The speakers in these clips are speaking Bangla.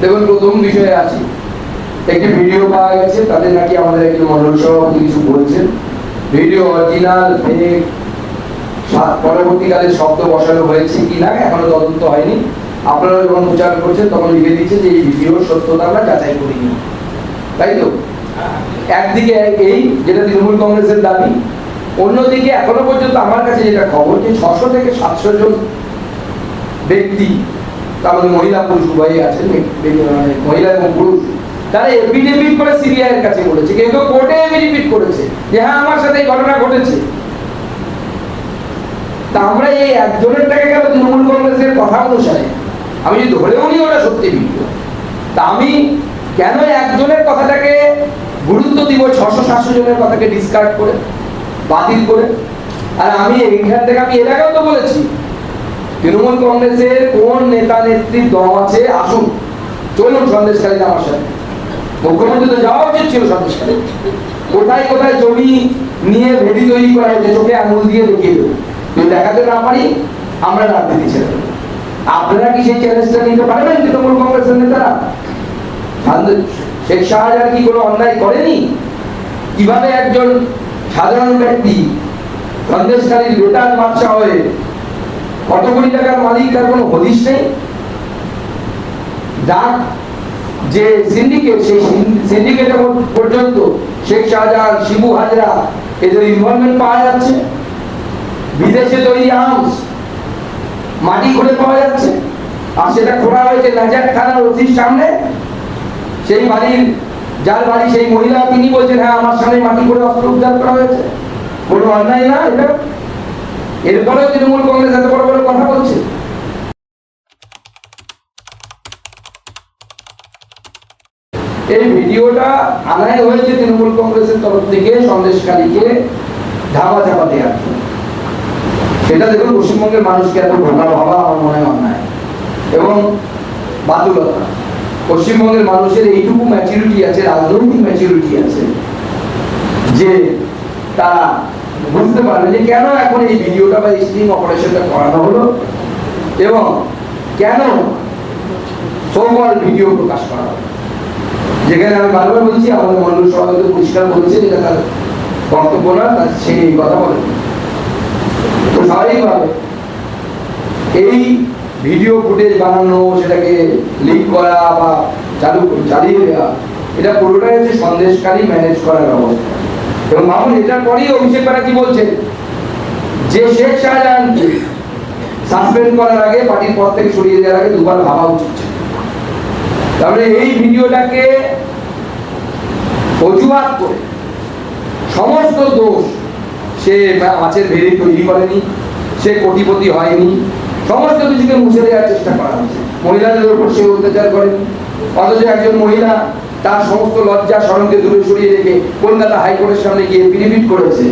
দেখুন, প্রথম বিষয়ে আছি। একটি ভিডিও পাওয়া গেছে তাদের নাকি আমাদের একজন মন্ডল সভাপতি কিছু বলছেন। ভিডিও অরিজিনাল ফেক পরবর্তীকালে শব্দ বসানো হয়েছে কি না, এখনও তদন্ত হয়নি। আপনারা যখন প্রচার করছেন, তখন লিখে দিচ্ছে যে এই ভিডিওর সত্যতা আমরা যাচাই করিনি। তাই তো? একদিকে এই, যেটা তৃণমূল কংগ্রেসের দাবি, অন্যদিকে এখনও পর্যন্ত আমার কাছে যেটা খবর যে ছশো থেকে সাতশো জন ব্যক্তি মধ্যে মহিলা পুরুষ উভয়ই আছেন মহিলা এবং পুরুষ। তারা এফিডেভিট করে সিবিআই কাছে বলেছে, কেউ কেউ কোর্টে এফিডেভিট করেছে যে হ্যাঁ আমার সাথে এই ঘটনা ঘটেছে। তা আমরা এই একজনের টাকা গেল তৃণমূল কংগ্রেসের কথা অনুসারে, আমি যদি ধরেও নিই ওটা সত্যি ভিডিও তা আমি কেন একজনের কথাটাকে গুরুত্ব দিব ছশো সাতশো জনের কথাকে ডিসকার্ড করে, বাতিল করে? আর আমি এইখান থেকে আমি আগেও তো বলেছি তৃণমূল কংগ্রেসের কোন নেতা নেত্রীর দম আছে? আসুন, চলুন সন্দেশকারীতে আমার সাথে। মুখ্যমন্ত্রী তো যাওয়া উচিত ছিল সন্দেশকারী কোথায় কোথায় জমি নিয়ে ভেটি তৈরি করা হয়েছে, চোখে আঙুল দিয়ে দেবো। দেখাতে না পারি, আমরা রাজনীতি ছেড়ে আপনারা কি সেই চ্যালেঞ্জটা নিতে পারবেন তৃণমূল কংগ্রেসের নেতারা? শেখ শাহজাহান কি কোনো অন্যায় করেনি? কীভাবে একজন সাধারণ ব্যক্তি সন্দেশকারীর বেটার বাচ্চা হয়ে কত কোটি টাকার মালিক তার কোনো হদিশ নেই? যার যে সিন্ডিকেট সেই সিন্ডিকেট পর্যন্ত শেখ শাহজাহান, শিবু হাজরা এদের ইনভলভমেন্ট পাওয়া যাচ্ছে। বিদেশে তৈরি আর্মস মাটি খুঁড়ে পাওয়া যাচ্ছে। আর সেটা খোলা হয়েছে নাজার থানার অফিস সামনে। সেই বাড়ির, যার বাড়ি সেই মহিলা, তিনি বলছেন হ্যাঁ আমার সামনে মাটি করে অস্ত্র উদ্ধার করা হয়েছে। কোনো অন্যায় না এটা। এরপরেও তৃণমূল কংগ্রেস এত বড় বড় কথা বলছে এই ভিডিওটা আনায় হয়েছে তৃণমূল কংগ্রেসের তরফ থেকে সন্দেশকারীকে ধাপা চাপা দেওয়ার। সেটা দেখুন, পশ্চিমবঙ্গের মানুষকে এত ভাবা ভাবা আমার মনে হয় অন্যায়। এবং বাতুলতা। পশ্চিমবঙ্গের মানুষের এইটুকু ম্যাচুরিটি আছে, রাজনৈতিক ম্যাচুরিটি আছে, যে তারা বুঝতে পারবে যে কেন এখন এই ভিডিওটা বা স্ট্রিং অপারেশনটা করানো হলো এবং কেন সোকল ভিডিও প্রকাশ করা হলো। যেখানে আমি বারবার বলছি, আমাদের মন্ডল সভাপতি পরিষ্কার বলেছে যেটা তার বক্তব্য না, তার সে এই কথা বলেন তো স্বাভাবিকভাবে এই ভিডিও ফুটেজ বানানো, সেটাকে লিক করা বা চালু, চালিয়ে দেওয়া, এটা পুরোটাই হচ্ছে সন্দেশকারী ম্যানেজ করার ব্যবস্থা এবং ভাবুন এটার পরেই অভিষেক ব্যানার্জি বলছেন যে শেখ শাহজাহানকে সাসপেন্ড করার আগে, পার্টির পদ থেকে সরিয়ে দেওয়ার আগে দুবার ভাবা উচিত। তাহলে এই ভিডিওটাকে অজুহাত করে সমস্ত দোষ সে মাছের ভেড়ি তৈরি করেনি, সে কোটিপতি হয়নি, সমস্ত কিছুকে মুছে দেওয়ার চেষ্টা করা হচ্ছে। মহিলাদের উপর সে অত্যাচার করেনি, অথচ একজন মহিলা তার সমস্ত লজ্জা স্মরণকে দূরে সরিয়ে রেখে কলকাতা হাইকোর্টের সামনে গিয়ে পিরিপিট করেছে।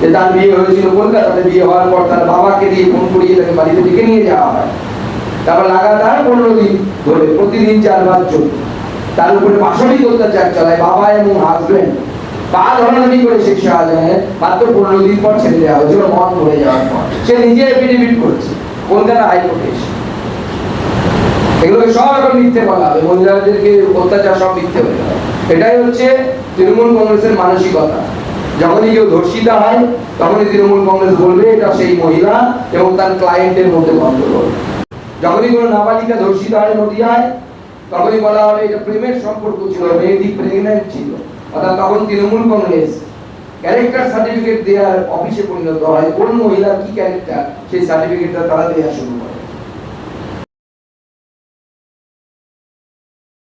যে তার বিয়ে হয়েছিল কলকাতাতে, বিয়ে হওয়ার পর তার বাবাকে দিয়ে ফোন করিয়ে তাকে বাড়িতে ডেকে নিয়ে যাওয়া হয়। তারপর লাগাতার পনেরো দিন ধরে, প্রতিদিন চারবার চলত তার উপরে পাশবিক অত্যাচার চালায় বাবা এবং হাজবেন্ড পা করে মাত্র পনেরো দিন পর ছেড়ে দেওয়া মন যাওয়ার পর। সে নিজে এফিডেভিট কলকাতা হাইকোর্টে এসে। এগুলোকে সব এখন মিথ্যে বলা হবে মহিলাদেরকে অত্যাচার সব মিথ্যে হয়ে যাবে এটাই হচ্ছে তৃণমূল কংগ্রেসের মানসিকতা। যখনই কেউ ধর্ষিতা হয়, তখনই তৃণমূল কংগ্রেস বলবে, এটা সেই মহিলা এবং তার ক্লায়েন্টের মধ্যে গন্ডগোল। যখনই কোনো নাবালিকা ধর্ষিত হয় নদিয়ায় তখনই বলা হবে এটা প্রেমের সম্পর্ক ছিল, মেয়েটি প্রেগনেন্ট ছিল। অর্থাৎ তখন তৃণমূল কংগ্রেস ক্যারেক্টার সার্টিফিকেট দেওয়ার অফিসে পরিণত হয় কোন মহিলা কি ক্যারেক্টার সেই সার্টিফিকেটটা তারা দেওয়া শুরু করে।